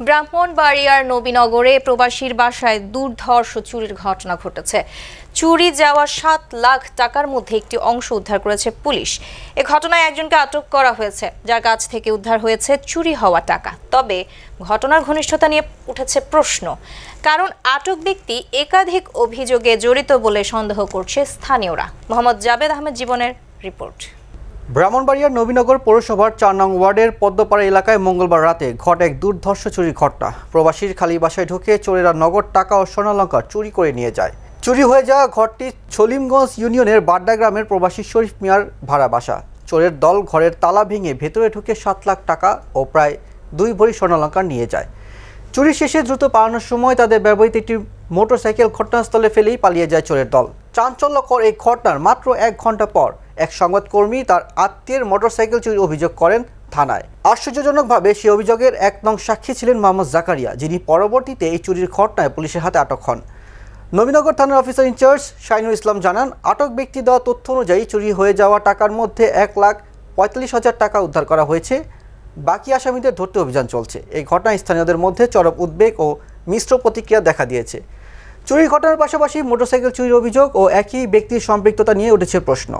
ব্রাহ্মণবাড়িয়ার নবীনগরে প্রবাসীর বাসায় দুর্ধর্ষ চুরির ঘটনা ঘটেছে। চুরি যাওয়া সাত লাখ টাকার মধ্যে একটি অংশ উদ্ধার করেছে পুলিশ। এ ঘটনায় একজনকে আটক করা হয়েছে, যার কাছ থেকে উদ্ধার হয়েছে চুরি হওয়া টাকা। তবে ঘটনার ঘনিষ্ঠতা নিয়ে উঠেছে প্রশ্ন, কারণ আটক ব্যক্তি একাধিক অভিযোগে জড়িত বলে সন্দেহ করছে স্থানীয়রা। মোহাম্মদ জাবেদ আহমেদ জীবনের রিপোর্ট। ব্রাহ্মণবাড়িয়ার নবীনগর পৌরসভার চার নং ওয়ার্ডের পদ্মপাড়া এলাকায় মঙ্গলবার রাতে ঘটে এক দুর্ধর্ষ চুরির ঘটনা। প্রবাসীর খালি বাসায় ঢুকে চোরেরা নগদ টাকা ও স্বর্ণালঙ্কার চুরি করে নিয়ে যায়। চুরি হয়ে যাওয়া ঘরটি ছলিমগঞ্জ ইউনিয়নের বাড্ডা গ্রামের প্রবাসী শরীফ মিয়ার ভাড়া বাসা। চোরের দল ঘরের তালা ভেঙে ভেতরে ঢুকে সাত লাখ টাকা ও প্রায় দুই ভরি স্বর্ণালঙ্কার নিয়ে যায়। চুরি শেষে দ্রুত পালানোর সময় তাদের ব্যবহৃত একটি মোটরসাইকেল ঘটনাস্থলে ফেলেই পালিয়ে যায় চোরের দল। চাঞ্চল্যকর এই ঘটনার মাত্র এক ঘণ্টা পর এক সংবাদকর্মী তার আত্মীয়ের মোটরসাইকেল চুরির অভিযোগ করেন থানায়। আশ্চর্যজনকভাবে সেই অভিযোগের এক নং সাক্ষী ছিলেন মোহাম্মদ জাকারিয়া, যিনি পরবর্তীতে এই চুরির ঘটনায় পুলিশের হাতে আটক হন। নবীনগর থানার অফিসার ইনচার্জ শাইনুল ইসলাম জানান, আটক ব্যক্তি দেওয়া তথ্য অনুযায়ী চুরি হয়ে যাওয়া টাকার মধ্যে এক লাখ পঁয়তাল্লিশ হাজার টাকা উদ্ধার করা হয়েছে। বাকি আসামিদের ধরতে অভিযান চলছে। এই ঘটনায় স্থানীয়দের মধ্যে চরম উদ্বেগ ও মিশ্র প্রতিক্রিয়া দেখা দিয়েছে। চুরির ঘটনার পাশাপাশি মোটরসাইকেল চুরির অভিযোগ ও একই ব্যক্তির সম্পৃক্ততা নিয়ে উঠেছে প্রশ্ন।